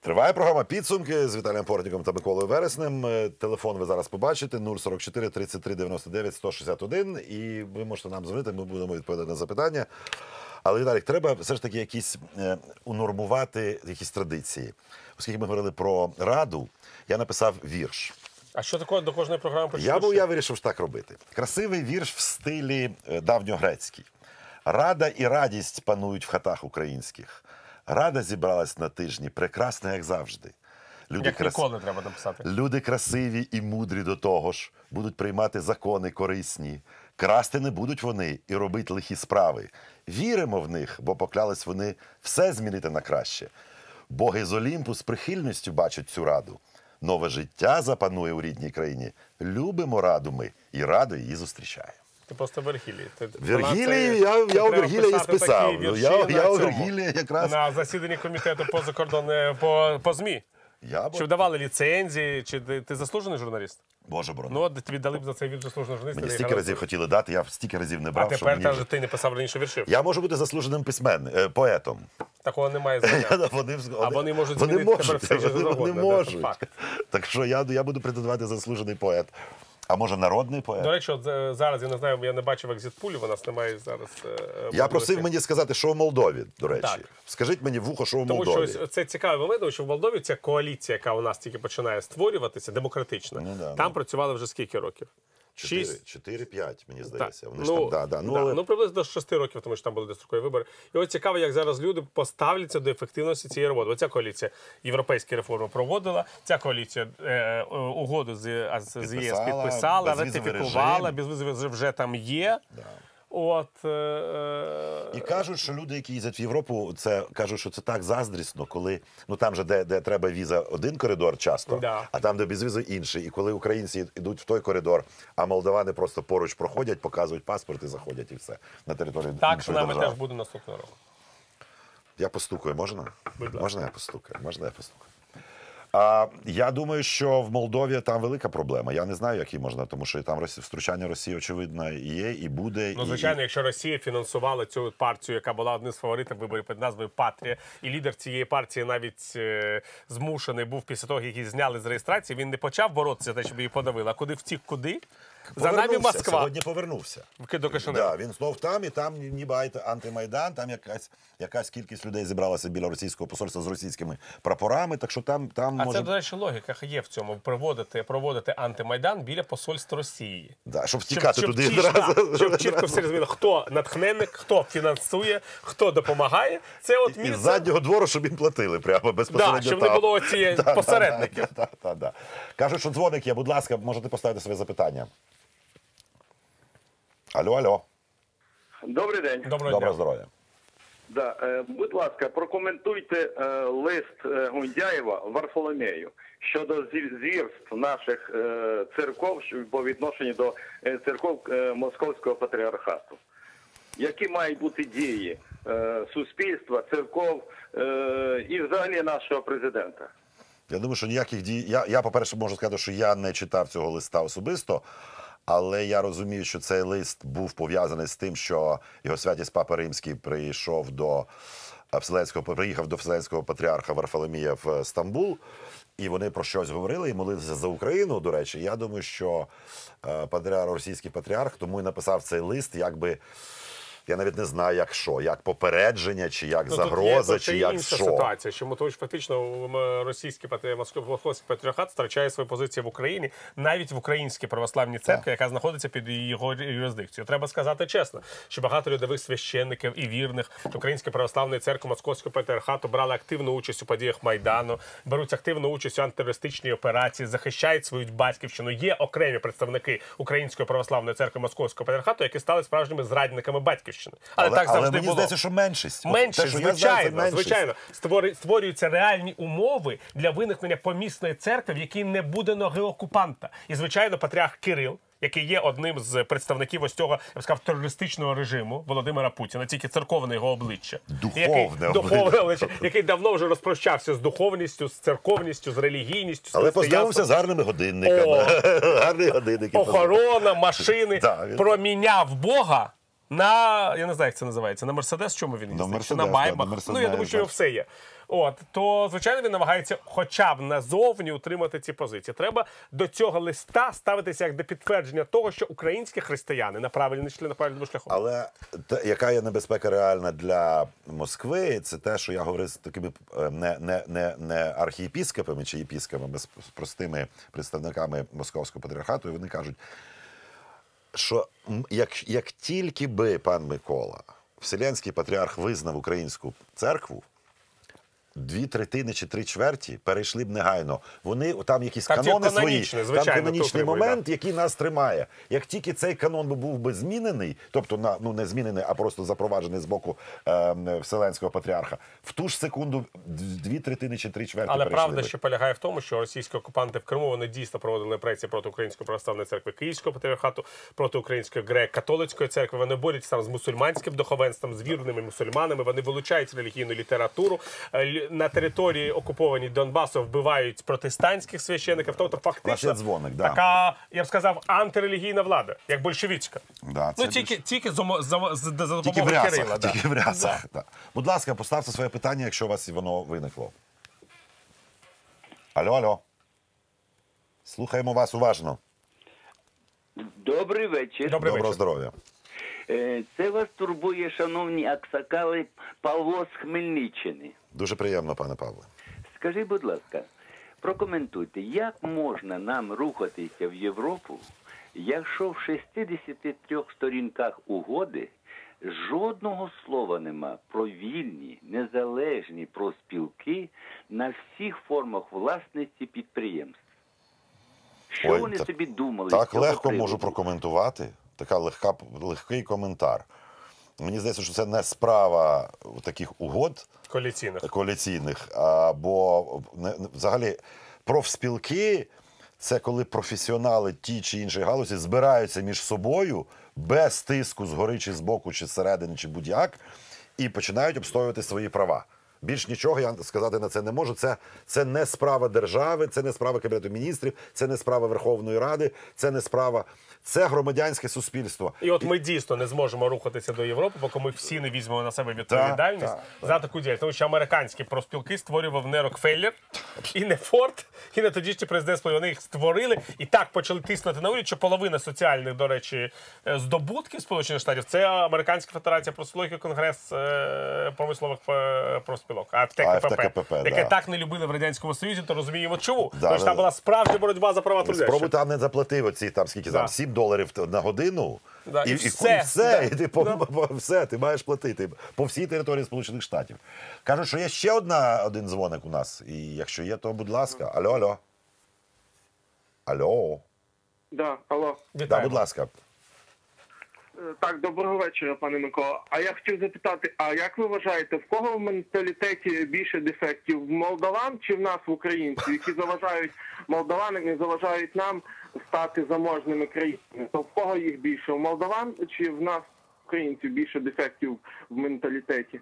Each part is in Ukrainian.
Триває програма підсумки з Віталієм Портніком та Миколою Вереснем. Е, Телефон ви зараз побачите 044 33 99 161. І ви можете нам дзвонити, ми будемо відповідати на запитання. Але Віталік, треба все ж таки якісь е, унормувати якісь традиції. Оскільки ми говорили про раду, я написав вірш. А що такого до кожної програми почнеш? Я був, я вирішив ж так робити. Красивий вірш в стилі е, давньогрецький. Рада і радість панують в хатах українських. Рада зібралась на тижні, прекрасна, як завжди. Люди, Як ніколи треба написати. Люди красиві і мудрі до того ж, будуть приймати закони корисні. Красти не будуть вони і робити лихі справи. Віримо в них, бо поклялись вони все змінити на краще. Боги з Олімпу з прихильністю бачать цю раду. Нове життя запанує у рідній країні. Любимо раду ми і радо її зустрічаємо. Ти просто Вергілій. Ти, Вергілії, я, я у Вергілія і списав. Ну, Я, я у Вергілія якраз. на засіданні комітету по закордонне по, по ЗМІ. Я, Чи вдавали ліцензії, чи ти, ти заслужений журналіст? Боже борони. Ну, от тобі дали б за цей вірш заслуженого журналіста. Мені стільки разів хотіли дати, я стільки разів не А брав, що тепер мені та, вже... ти не писав раніше віршів. Я можу бути заслуженим письмен, е, поетом. Такого немає знання. Вони, вз- А вони можуть змінити тепер все, що вони, завгодно, можуть. це факт. Так що я, я буду претендувати заслужений поет. А може народний поет? До речі, от е, зараз я не знаю, я не бачив екзитпулів, у нас немає зараз. е, я просив мені сказати, що в Молдові, до речі. Так. Скажіть мені вухо, ухо, що в Тому що Молдові. ось це цікавий момент, що в Молдові ця коаліція, яка у нас тільки починає створюватися, демократична. Ну, да, там ну. працювали вже скільки років? Шість. 4-5, мені Так. здається. Вони ж Ну, там, да, да. Ну, да, але... ну, приблизно до 6 років, тому що там були дострокові вибори. І от цікаво, як зараз люди поставляться до ефективності цієї роботи. Оця коаліція європейські реформи проводила. Ця коаліція е, е, угоду з, з ЄС Підписала, підписала, безвізовий ратифікувала, безвізовий вже там є. От е, е, І кажуть, що люди, які їздять в Європу, це кажуть, що це так заздрісно, коли ну там же де, де треба віза один коридор часто, Да. а там, де без візи інший. І коли українці йдуть в той коридор, а молдавани просто поруч проходять, показують паспорт і заходять, і все на територію так з нами теж буде наступного року. Я постукаю, можна? Будь. Можна я постукаю? Можна я постукаю? А, я думаю, що в Молдові там велика проблема. Я не знаю, які можна, тому що там втручання Росії, очевидно, є і буде. Ну, і- звичайно, якщо Росія фінансувала цю партію, яка була одним з фаворитів виборів під назвою Патрія, і лідер цієї партії навіть е, змушений був після того, як її зняли з реєстрації, він не почав боротися за те, щоб її подавили, а куди втік, куди? За нами Москва. Сьогодні повернувся. В- До Кишинева. Да, він знов там, і там ніби антимайдан, там якась, якась кількість людей зібралася біля російського посольства з російськими прапорами. Так що там, там А може це, до речі, логіка є в цьому проводити, проводити антимайдан біля посольств Росії. да, щоб втікати туди чіт- одразу. да, щоб чітко все розуміло, хто натхненник, хто фінансує, хто допомагає. Це от І місце. з заднього двору, щоб їм платили прямо безпосередньо. Да, щоб не там. було ці Да, посередників. Да. Кажуть, що дзвоник є. Будь ласка, можете поставити своє запитання. Алло, алло. Добрий день. Доброго Доброго дня. здоров'я. Да, е, будь ласка, прокоментуйте е, лист е, Гундяєва Варфоломею щодо звірств наших е, церков по відношенню до е, церков е, Московського патріархату. Які мають бути дії е, суспільства, церков е, і взагалі нашого президента? Я думаю, що ніяких дій. Я, я по-перше, можу сказати, що я не читав цього листа особисто, але я розумію, що цей лист був пов'язаний з тим, що його святість Папа Римський прийшов до е, Вселенського, приїхав до Вселенського патріарха Варфоломія в Стамбул. І вони про щось говорили і молилися за Україну. До речі, я думаю, що е, патріарх, російський патріарх тому і написав цей лист, якби я навіть не знаю, як що, як попередження, чи як Ну, тут є загроза, чи як інша що. ситуація, чому тому що фактично російський московський патріархат втрачає свою позицію в Україні, навіть в українській православній церкві, яка знаходиться під його юрисдикцією. Треба сказати чесно, що багато рядових священників і вірних Української православної церкви Московського патріархату брали активну участь у подіях майдану, беруть активну участь у антитерористичній операції, захищають свою батьківщину. Є окремі представники Української православної церкви Московського патріархату, які стали справжніми зрадниками батьківщини. Але, так завжди мені було. здається, що меншість. Менше, те, що я знаю, звичайно, звичайно. Створюються реальні умови для виникнення помісної церкви, в якій не буде ноги окупанта. І, звичайно, патріарх Кирил, який є одним з представників ось цього, я б сказав, терористичного режиму Володимира Путіна, тільки церковне його обличчя. Духовне який, обличчя. духовне обличчя, який давно вже розпрощався з духовністю, з церковністю, з релігійністю, з Але познайомився з гарними годинниками. О. Гарні годинники. охорона, машини Да, він- проміняв Бога на я не знаю, як це називається. На Мерседес, чому він їздить? Чи на да, Майбах? Мерседес, ну я думаю, що його все є. От то звичайно він намагається, хоча б назовні утримати ці позиції. Треба до цього листа ставитися як до підтвердження того, що українські християни на правильному шлях на правильному шляху. Але те, яка є небезпека реальна для Москви, це те, що я говорив з такими е, не, не, не, не архієпіскопами чи єпіскопами, з простими представниками московського патріархату, і вони кажуть, що як, як тільки би пан Микола, Вселенський патріарх, визнав українську церкву. Дві третини чи три чверті перейшли б негайно. Вони там якісь Там канони свої, канонічні, там звичайно, канонічний момент, який нас тримає. Як тільки цей канон був би змінений, тобто на ну не змінений, а просто запроваджений з боку е, Вселенського патріарха, в ту ж секунду дві третини чи три чверті Але перейшли правда би. ще полягає в тому, що російські окупанти в Криму вони дійсно проводили репресії проти української православної церкви Київського патріархату, проти української греко-католицької церкви. Вони борються там з мусульманським духовенством, з вірними мусульманами. Вони вилучають релігійну літературу Е, на території окупованій Донбасу вбивають протестантських священиків. Тобто, фактично дзвоник, да. така, я б сказав, антирелігійна влада, як большевицька. Да, це ну тільки більш- тільки за, за, за, за Тільки в допомогою рясах, Кирила. да. тільки в рясах. Да. Будь ласка, поставте своє питання, якщо у вас воно виникло. Алло, алло. Слухаємо вас уважно. Добрий вечір. Добрий Доброго вечір. здоров'я. Е, Це вас турбує, шановні аксакали Павло з Хмельниччини. Дуже приємно, пане Павле. Скажіть, будь ласка, прокоментуйте, як можна нам рухатися в Європу, якщо в 63 сторінках угоди жодного слова нема про вільні, незалежні проспілки на всіх формах власності підприємств? Що Ой, вони так- собі думали? Так легко приводу? можу прокоментувати. Така легка, легкий коментар. Мені здається, що це не справа таких угод Коаліційних. коаліційних, а, бо не, не- взагалі профспілки це коли професіонали ті чи іншої галузі збираються між собою без тиску згори чи збоку, чи зсередини, чи будь-як, і починають обстоювати свої права. Більш нічого я сказати на це не можу. Це, це не справа держави, це не справа Кабінету міністрів, це не справа Верховної Ради, це не справа, це громадянське суспільство. І от ми дійсно не зможемо рухатися до Європи, поки ми всі не візьмемо на себе відповідальність Так, так, за таку діяльність. Тому що американські профспілки створював не Рокфеллер і не Форд, і не тодішній президент Сполучених. Вони їх створили і так почали тиснути на уряд, що половина соціальних, до речі, е, здобутків Сполучених Штатів це Американська Федерація профспілок і Конгрес е, промислових е, профспілок, АФТКПП, АФТКПП, яке да. так не любили в радянському Союзі, то розуміємо чому. Да, Тому що там була справжня боротьба за права трудящих. Спробуй там не заплатив оці там скільки там Да. 7 доларів на годину. Да, і і, все. і все, Да. і ти по, Да. по- все, ти маєш платити по всій території Сполучених Штатів. Кажуть, що є ще одна один дзвоник у нас. І якщо є, то будь ласка. Алло, алло. Алло. Да, алло. Да, будь ласка. Е, Так, доброго вечора, пане Микола. А я хотів запитати: а як ви вважаєте, в кого в менталітеті більше дефектів? В молдаван чи в нас в українців, які заважають молдаванам і заважають нам стати заможними країнами? То в кого їх більше? В молдаван чи в нас, українців, більше дефектів в менталітеті?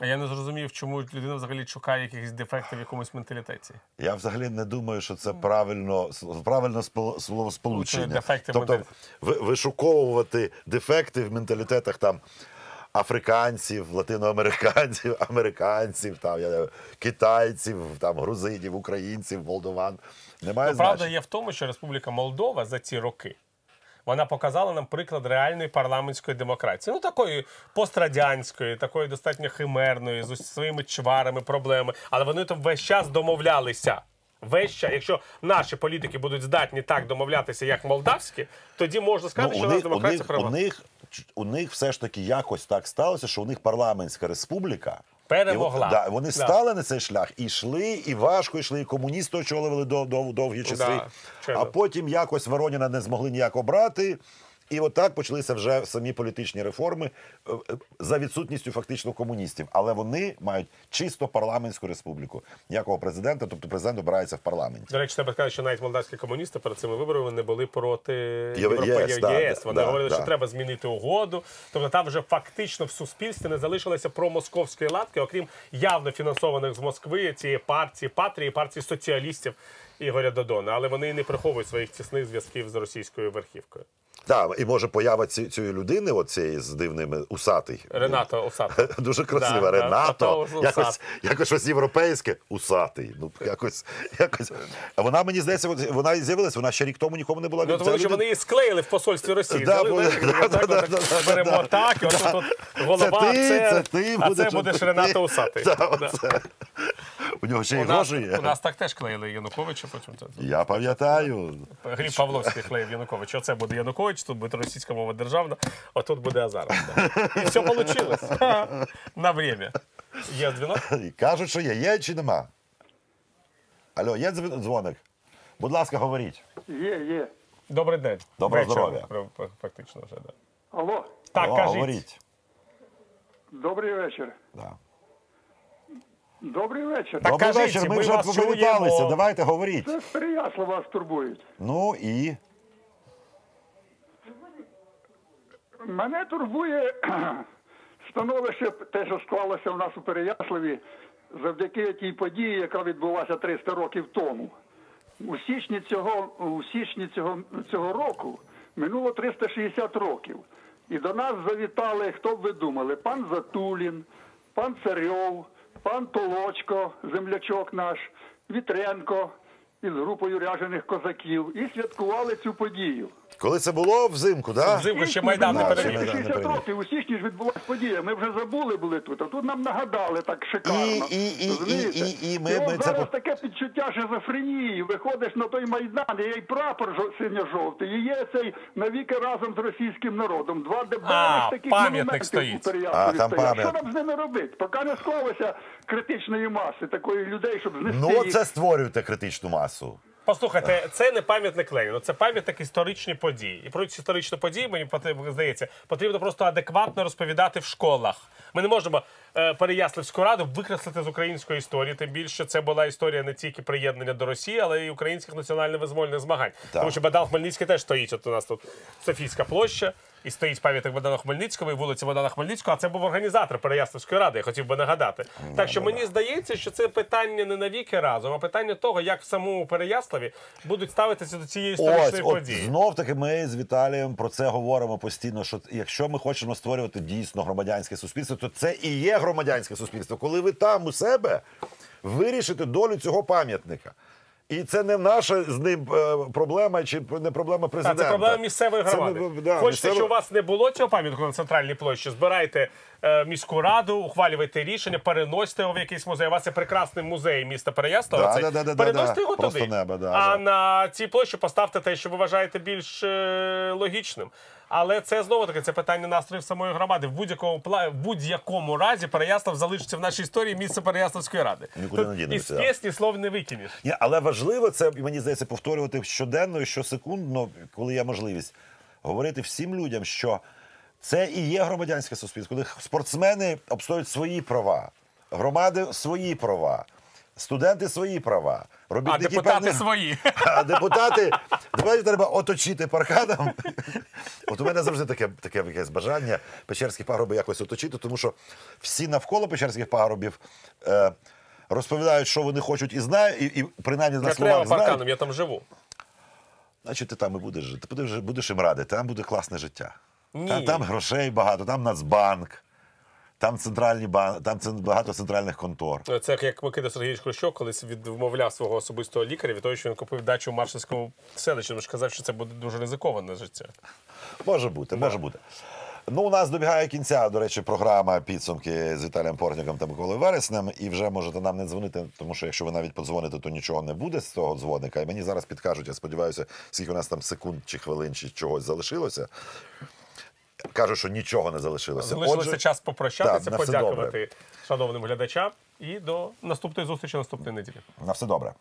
А я не зрозумів, чому людина взагалі шукає якихось дефектів в якомусь менталітеті. Я взагалі не думаю, що це правильно правильно спо- словосполучення. Це дефекти тобто ви- вишуковувати дефекти в менталітетах там. Африканців, латиноамериканців, американців, там, я, китайців, там, грузинів, українців, молдован. Немає Ну, правда є в тому, що Республіка Молдова за ці роки вона показала нам приклад реальної парламентської демократії. Ну такої пострадянської, такої достатньо химерної, з своїми чварами, проблемами. Але вони там весь час домовлялися. Весь час, якщо наші політики будуть здатні так домовлятися, як молдавські, тоді можна сказати, що Ну, у, у нас у, демократія них, права. у, них, у них все ж таки якось так сталося, що у них парламентська республіка. Перемогла. І, от, да, вони Да. стали на цей шлях і йшли, і важко йшли, і комуністи очолювали дов, дов, довгі часи. Да, а потім якось Вороніна не змогли ніяк обрати. І отак почалися вже самі політичні реформи е, е, за відсутністю фактично комуністів. Але вони мають чисто парламентську республіку. Ніякого президента, тобто президент обирається в парламенті. До речі, треба сказати, що навіть молдавські комуністи перед цими виборами не були проти ЄС, ЄС. Вони да, говорили, да. що треба змінити угоду. Тобто там вже фактично в суспільстві не залишилося промосковської латки, окрім явно фінансованих з Москви цієї партії Патрії, партії соціалістів Ігоря Додона. Але вони не приховують своїх тісних зв'язків з російською верхівкою. Так, і може поява ці, цієї людини, оцієї з дивними усатий. Ренато Осадко. Дуже красива. Да, да, Ренато. Ото якось, усатий. якось щось європейське, усатий. Ну, якось, якось. А вона, мені здається, вона і з'явилась, вона ще рік тому нікому не була Ну, тому що вони її склеїли в посольстві Росії. Да, Взяли буде- да, отак, да, отак, да, да, беремо да. так, і отут тут голова, Це ти, це, ти а будеш, це будеш от. Ренато Усатий. У нього ще й У нас, гроші є. у нас так теж клеїли Януковича, потім це. Я пам'ятаю. Гліб Павловський клеїв Янукович. Оце буде Янукович, тут буде російська мова державна, а тут буде Азаров. І все вийшло. На время. Є дзвінок? Кажуть, що є. Є чи нема? Алло, є дзвоник? Будь ласка, говоріть. Є, є. Добрий день. Доброго здоров'я. Фактично вже, да. Алло, Так, О, кажіть. говоріть. добрий вечір. Да. Добрий вечір. Так Добрий кажіть, вечір, ми, ми вже вас привіталися. чуємо. Давайте говоріть. Це з вас турбують. Ну і. Мене турбує становище, те, що склалося в нас у Переяславі, завдяки тій події, яка відбулася 300 років тому. У січні цього, у січні цього, цього року минуло 360 років. І до нас завітали, хто б ви думали, пан Затулін, пан Царьов, пан Толочко, землячок наш, Вітренко із групою ряжених козаків і святкували цю подію. Коли це було взимку, так? Да? Взимку ще Майдан не переміг. Майдан. не 60 переміг. років у січні ж відбулася подія. Ми вже забули були тут, а тут нам нагадали так шикарно. І- і- і- Розумієте? і- і- і ми- от ми це зараз по- таке відчуття шизофренії. Виходиш на той майдан, і є й прапор жо- синьо-жовтий, і є цей навіки разом з російським народом. Два А, дебелих таких пам'ятник монументів стоїть. у Переяславі там стоять. Що пам'ятник. нам з ними робити? Поки не склалося критичної маси такої людей, щоб знести Ну, їх. це створюєте критичну масу. Послухайте, це не пам'ятник Леніну, це пам'ятник історичні події. І про ці історичні події, мені здається, потрібно просто адекватно розповідати в школах. Ми не можемо е, Переяславську раду викреслити з української історії. Тим більше це була історія не тільки приєднання до Росії, але й українських національно-визвольних змагань. Тому що Бадал Хмельницький теж стоїть. От у нас тут Софійська площа. І стоїть пам'ятник Богдана Хмельницького і вулиця Богдана Хмельницького, а це був організатор Переяславської ради, я хотів би нагадати. Так що мені здається, що це питання не навіки разом, а питання того, як в самому Переяславі будуть ставитися до цієї Ось, історичної от події. знов таки ми з Віталієм про це говоримо постійно. Що якщо ми хочемо створювати дійсно громадянське суспільство, то це і є громадянське суспільство. Коли ви там у себе вирішите долю цього пам'ятника. І це не наша з ним е, проблема чи не проблема Так, це проблема місцевої Це громади. ми- да, Хочете, місцева- щоб у вас не було цього пам'ятку на центральній площі, збирайте е, міську раду, ухвалюйте рішення, переносьте його в якийсь музей. У вас є прекрасний музей міста Переяслава. Да, да, да, да, переносьте да. його туди. небо, да, а да. на цій площі поставте те, що ви вважаєте більш е, логічним. Але це знову таки це питання настроїв самої громади. В будь-якому в будь-якому разі Переяслав залишиться в нашій історії місце Переяславської ради. Нікуди не дінемося, із пісні слов не викинеш. Ні, але важливо це, мені здається, повторювати щоденно і щосекундно, коли є можливість, говорити всім людям, що це і є громадянське суспільство, коли спортсмени обстоюють свої права, громади свої права, студенти свої права, А депутати певні- свої. А депутати, давайте треба оточити парканом. От у мене завжди таке, таке якесь бажання печерські пагорби якось оточити, тому що всі навколо печерських пагорбів е, розповідають, що вони хочуть і знають, і, і принаймні на словах знають. парканом, я там живу. Значить, ти там і будеш жити. Ти будеш, будеш їм радити, там буде класне життя. Ні. Там, там грошей багато, там Нацбанк, там центральні там багато центральних контор. Це як Микита Сергійович Хрущов колись відмовляв свого особистого лікаря від того, що він купив дачу в Маршальському селищі, тому що казав, що це буде дуже ризиковане життя. Може бути, може бути. Ну, у нас добігає кінця, до речі, програма підсумки з Віталієм Портніком та Миколою Вереснем. І вже можете нам не дзвонити, тому що якщо ви навіть подзвоните, то нічого не буде з того дзвоника. І мені зараз підкажуть, я сподіваюся, скільки у нас там секунд чи хвилин чи чогось залишилося. Кажуть, що нічого не залишилося. Залишилося час попрощатися, так, подякувати добре. шановним глядачам і до наступної зустрічі наступної неділі. На все добре.